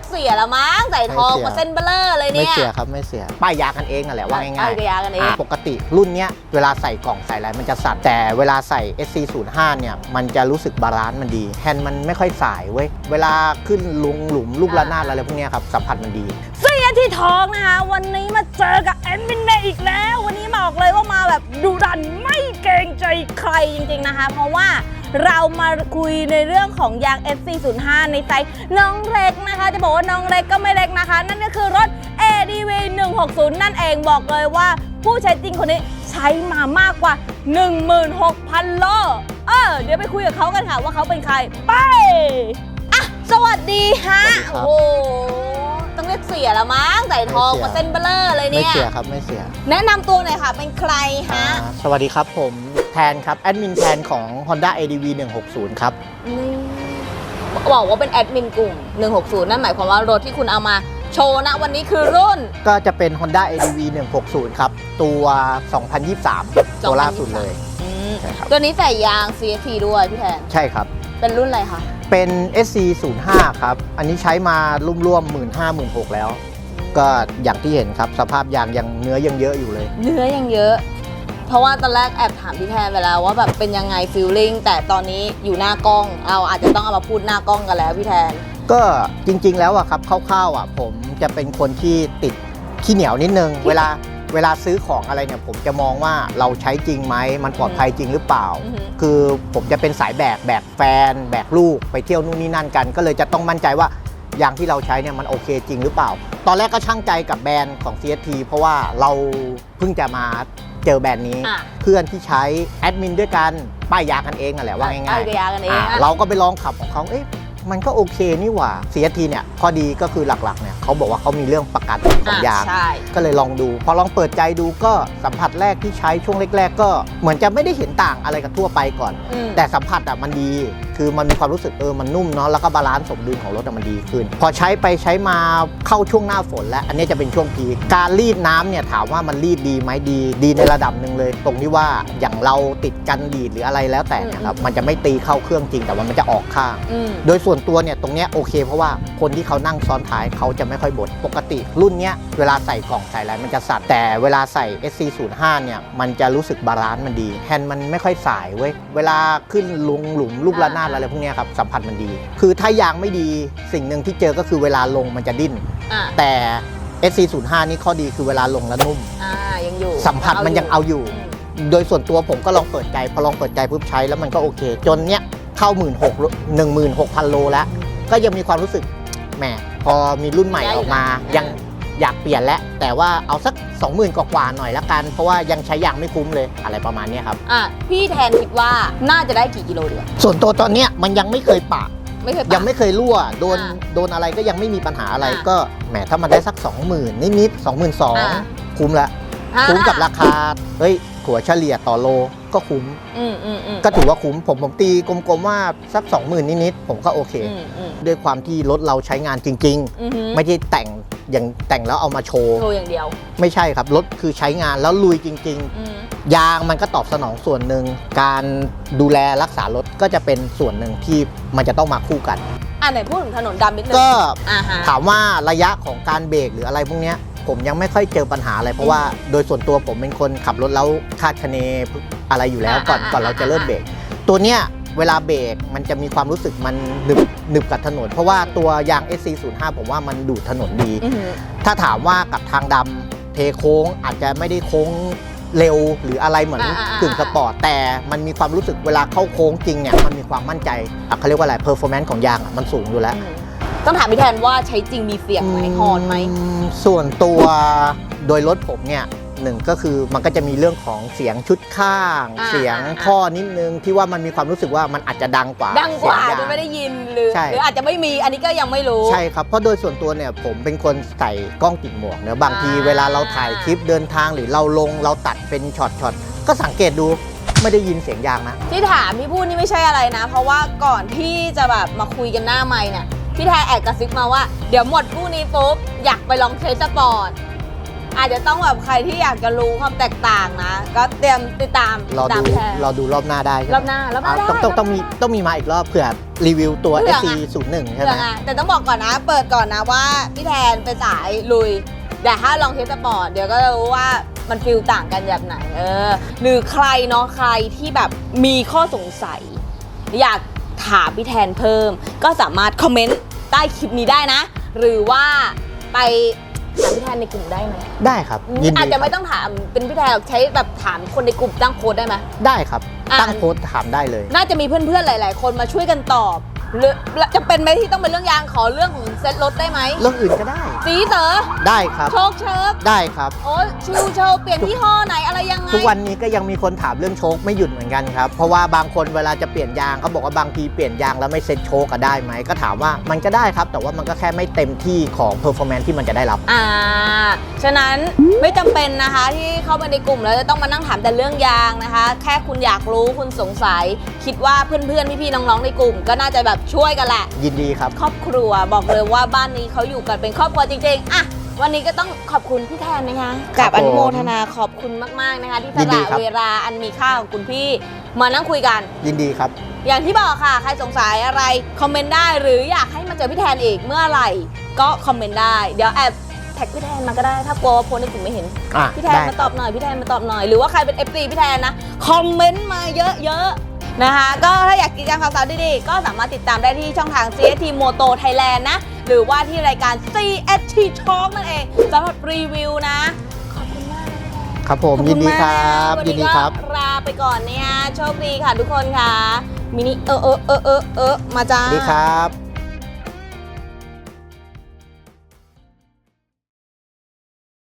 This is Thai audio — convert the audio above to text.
กเสียละมั้งใส่ทองไม่เสียมาเส้นเบลอเลยไม่เนี่ย เสียครับไม่เสีย ป้ายยากันเองนั่นแหละว่าง่ายป้ายยากันเองอ่ปกติรุ่นเนี้ยเวลาใส่กล่องใส่อะไรมันจะสั่นแต่เวลาใส่ SC05 เนี่ยมันจะรู้สึกบาลานซ์มันดีแฮนด์มันไม่ค่อยสายเว้ยเวลาขึ้นลุงหลุมลูกระนาดอะไรพวกเนี้ยครับสัมผัสมันดีเสี ยที่ท้องนะคะ วันนี้มาเจอกับแอดมินเมย์อีกแล้ว วันนี้บอกเลยว่ามาแบบดุดันไม่เกรงใจใครจริงๆนะคะ เพราะว่าเรามาคุยในเรื่องของยาง SC05 ในไซส์น้องเล็กนะคะ จะบอกว่าน้องเล็กก็ไม่เล็กนะคะ นั่นก็คือรถ ADV 160 นั่นเองบอกเลยว่าผู้ใช้จริงคนนี้ใช้มามากกว่า 16,000 โล เออ เดี๋ยวไปคุยกับเขากันค่ะว่าเขาเป็นใคร ไป อะ สวัสดีฮะ โอ้ ต้องเรียกเสียละมั้งใส่ทองไม่เสียมาเส้นเบลอเลยไม่เนี่ย เสียครับไม่เสีย แนะนำตัวหน่อยค่ะ เป็นใครฮะอ่าสวัสดีครับผมแทนครับ แอดมินแทนของ Honda ADV 160 ครับ นี่บอกว่าเป็นแอดมินกลุ่ม 160 นั่นหมายความว่ารถที่คุณเอามาโชว์นะวันนี้คือรุ่น ก็จะเป็น Honda ADV 160 ครับ ตัว 2023 ตัวล่าสุดเลย อืมใช่ครับ ตัวนี้ใส่ยาง CFT ด้วยพี่แทน ใช่ครับ เป็นรุ่นอะไรคะ เป็น SC05 ครับ อันนี้ใช้มาร่วมๆ 1 5 0 0 0 6แล้ว ก็อย่างที่เห็นครับ สภาพยางยังเนื้อยังเยอะอยู่เลย เนื้อยังเยอะ เพราะว่าตอนแรกแอบถามพี่แทนไปแล้วว่าแบบเป็นยังไงฟิลลิ่งแต่ตอนนี้อยู่หน้ากล้อง เราอาจจะต้องเอามาพูดหน้ากล้องกันแล้วพี่แทน ก็จริงๆ แล้วอะครับคร่าวๆอะผมจะเป็นคนที่ติดขี้เหนียวนิดนึง เวลา เวลาซื้อของอะไรเนี่ยผมจะมองว่าเราใช้จริงไหมมันปลอดภัยจริงหรือเปล่า อือหือคือผมจะเป็นสายแบกแบกแฟน แบกลูกไปเที่ยวนู่นนี่นั่นกัน ก็เลยจะต้องมั่นใจว่ายางที่เราใช้เนี่ยมันโอเคจริงหรือเปล่า ตอนแรกก็ช่างใจกับแบรนด์ของ CST เพราะว่าเราเพิ่งจะมาเจอแบรนด์นี้ อะ เพื่อนที่ใช้แอดมินด้วยกันป้ายยากันเองนั่นแหละว่าง่ายป้ายยากันเองอะอะเราก็ไปลองขับของเขาเอ๊ะ มันก็โอเคนี่หว่า CST เนี่ยข้อดีก็คือหลักๆเนี่ยเขาบอกว่าเขามีเรื่องประกันของยาง ใช่ ก็เลยลองดู พอลองเปิดใจดูก็สัมผัสแรกที่ใช้ช่วงแรก ๆ ก็เหมือนจะไม่ได้เห็นต่างอะไรกับทั่วไปก่อน อืม แต่สัมผัสอะมันดี คือมันมีความรู้สึกเออมันนุ่มเนาะแล้วก็บาลานซ์สมดุลของรถอะมันดีขึ้น พอใช้ไปใช้มาเข้าช่วงหน้าฝน แล้วอันนี้จะเป็นช่วงพีคการรีดน้ำเนี่ยถามว่ามันรีดดีไหมดีดีในระดับหนึ่งเลย ตรงที่ว่าอย่างเราติดกันดีดหรืออะไรแล้วแต่เนะครับมันจะไม่ตีเข้าเครื่องจริงแต่ว่ามันจะออกข้าง อืม โดยส่วนตัวเนี่ยตรงเนี้ยโอเค เพราะว่าคนที่เขานั่งซ้อนท้ายเขาจะไม่ค่อยบ่นปกติ รุ่นเนี้ยเวลาใส่กล่องใส่อะไรมันจะสั่นแต่เวลาใส่ SC05 เนี่ยมันจะรู้สึกบาลานซ์มันดี แฮนด์มันไม่ค่อยสายเว้ยเวลาขึ้นลุงหลุมลูกระนาดอะไรพวกเนี้ยครับสัมผัสมันดี คือถ้ายางไม่ดีสิ่งหนึ่งที่เจอก็คือเวลาลงมันจะดิ้น อะแต่ SC05 นี่ข้อดีคือเวลาลงแล้วนุ่ม อ่ายังอยู่สัมผัสมันยังเอาอยู่มโดยส่วนตัวผมก็ลองเปิดใจ พอลองเปิดใจปุ๊บใช้แล้วมันก็โอเค จนเนี้ยเข้า 1 6 0 0 0 16,000 โลแล้ว ก็ยังมีความรู้สึกแหมพอมีรุ่นใหม่ออกมา ยังอยากเปลี่ยนแล้วแต่ว่าเอาสัก 20,000 กว่าๆหน่อยละกัน เพราะว่ายังใช้ยางไม่คุ้มเลยอะไรประมาณเนี้ยครับ อะพี่แทนคิดว่าน่าจะได้กี่กิโลเดือนส่วนตัวตอนเนี้ยมันยังไม่เคยปะ ไม่เคยปะ ยังไม่เคยรั่วโดนอ่าโดนอะไรก็ยังไม่มีปัญหาอะไรอ่าก็แหมถ้ามันได้สัก 20,000 นิดๆอ่า22,000คุ้มละ อะ คุ้มกับราคา เฮ้ย ถัวเฉลี่ยต่อโล ก็คุ้มอืมอืมอืมก็ถือว่าคุ้มผมผมตีกลมๆว่าสัก 20,000 นิดๆผมก็โอเค อืมอืมด้วยความที่รถเราใช้งานจริง อือหือๆ ไม่ได้แต่งอย่างแต่งแล้วเอามาโชว์โชว์อย่างเดียวไม่ใช่ครับ รถคือใช้งานแล้วลุยจริง อืมๆ ยางมันก็ตอบสนองส่วนหนึ่ง การดูแลรักษารถก็จะเป็นส่วนหนึ่งที่มันจะต้องมาคู่กัน อะไหนพูดถึงถนนดำนิดนึงก็ อ่าฮะถามว่าระยะของการเบรกหรืออะไรพวกเนี้ย ผมยังไม่ค่อยเจอปัญหาอะไร เพราะว่าโดยส่วนตัวผมเป็นคนขับรถแล้วคาดคะเนอะไรอยู่แล้วก่อนก่อนเราจะเริ่มเบรกตัวเนี้ยเวลาเบรกมันจะมีความรู้สึกมันหนึบหนึบกับถนน เพราะว่าตัวยาง SC05 ผมว่ามันดูดถนนดีอือหือถ้าถามว่ากับทางดำเทโค้งอาจจะไม่ได้โค้งเร็วหรืออะไรเหมือนอ่าๆๆกึ่งสปอร์ตแต่มันมีความรู้สึกเวลาเข้าโค้งจริงเนี่ยมันมีความมั่นใจอะเขาเรียกว่าอะไรเพอร์ฟอร์แมนซ์ของยางอะมันสูงอยู่แล้วอืม ต้องถามพี่แทนว่าใช้จริงมีเสียงไหมฮอนไหมมส่วนตัวโดยรถผมเนี่ยหนึ่งก็คือมันก็จะมีเรื่องของเสียงชุดข้าง อ่า เสียงอ่าท่อนิดนึงที่ว่ามันมีความรู้สึกว่ามันอาจจะดังกว่าดังกว่าเสียจะยไม่ได้ยินหรือ ใช่ หรืออาจจะไม่มีอันนี้ก็ยังไม่รู้ ใช่ครับ เพราะโดยส่วนตัวเนี่ยผมเป็นคนใส่กล้องติดหมวกเนอะบางทีอ่า เวลาเราถ่ายคลิปเดินทางหรือเราลงเราตัดเป็นช็อตช็อตก็สังเกตดูไม่ได้ยินเสียงยางนะ ที่ถามพี่พูดนี่ไม่ใช่อะไรนะ เพราะว่าก่อนที่จะแบบมาคุยกันหน้าไมค์เนี่ย พี่แทนแอบกระซิบมาว่า เดี๋ยวหมดคู่นี้ปุ๊บ อยากไปลองเทสสปอร์ตอาจจะต้องแบบใครที่อยากจะรู้ความแตกต่างนะ ก็เตรียมติดตามรอติดตามดูพี่แทน รอดูรอบหน้าได้ใช่ไหมรอบหน้ารอบหน้าอะได้ต้องต้องต้องมีต้องมีมาอีกรอบเผื่อรีวิวตัว เผื่อ SC ไง0 1ใช่เรื่ไหมองอะแต่ต้องบอกก่อนนะ เปิดก่อนนะว่าพี่แทนเป็นสายลุย แต่ถ้าลองเทสสปอร์ตเดี๋ยวก็จะรู้ว่ามันฟิลต่างกันแบบไหน เออ หรือใครเนาะใครที่แบบมีข้อสงสัย อยาก ถามพี่แทนเพิ่ม ก็สามารถคอมเมนต์ใต้คลิปนี้ได้นะ หรือว่าไปถามพี่แทนในกลุ่มได้ไหมได้ครับยินอาจดีจะคไม่รับต้องถามเป็นพี่แทนหรอกใช้แบบถามคนในกลุ่มตั้งโค้ดได้ไหมได้ครับอะตั้งโพสต์ถามได้เลย น่าจะมีเพื่อนๆหลาย ๆ คนมาช่วยกันตอบ หรือจะเป็นไหมที่ต้องเป็นเรื่องยางขอเรื่องของเซ็ตรถได้ไหมเรื่องอื่นก็ได้ สีเต๋อได้ครับ โชคเชิกได้ครับ โอ้ชิวโชว์เปลี่ยนยี่ห้อไหนอะไรยังไงทุกวันนี้ก็ยังมีคนถามเรื่องโชคไม่หยุดเหมือนกันครับ เพราะว่าบางคนเวลาจะเปลี่ยนยางเขาบอกว่าบางทีเปลี่ยนยางแล้วไม่เซ็ตโชคก็ได้ไหมก็ถามว่ามันก็ได้ครับ แต่ว่ามันก็แค่ไม่เต็มที่ของเพอร์ฟอร์แมนซ์ที่มันจะได้รับอ่าฉะนั้นไม่จำเป็นนะคะที่เข้ามาในกลุ่มแล้วจะต้องมานั่งถามแต่เรื่องยางนะคะ แค่คุณอยากรู้คุณสงสัย คิดว่าเพื่อนๆพี่ๆน้องๆในกลุ่ม ก็น่าจะแบบช่วยกันแหละ ยินดีครับ ครอบครัวบอกเลยว่าบ้านนี้เขาอยู่กันเป็นครอบครัวจริงๆ อะ วันนี้ก็ต้องขอบคุณพี่แทนนะคะครักับบอนุโมผมทนาขอบคุณมากๆนะคะ ที่ยิสนดีละครับ เวลาอันมีค่าของคุณพี่มานั่งคุยกัน ยินดีครับ อย่างที่บอกค่ะ ใครสงสัยอะไร คอมเมนต์ได้หรืออยากให้มาเจอพี่แทนอีกเมื่อไหร่ ก็คอมเมนต์ได้ เดี๋ยวแอบแท็กพี่แทนมาก็ได้ ถ้ากลัวว่าโพสต์ในกลุ่มไม่เห็น อะพี่แทนได้มาตอบหน่อย พี่แทนมาตอบหน่อย หรือว่าใครเป็น FC พี่แทนนะ คอมเมนต์มาเยอะๆ นะคะ ก็ถ้าอยากติดตามข่าวสารดีๆ ก็สามารถติดตามได้ที่ช่องทาง CST Moto Thailand นะ หรือว่าที่รายการ CST Talk นั่นเองสำหรับรีวิวนะ ขอบคุณมากครับผมขอยินดีณคมากรับวันยินนี้ดีก็ครับลาไปก่อนเนี่ยโชคดีค่ะทุกคนค่ะมินิเออเออเออเออเออมาจ้าสวัสดีครับ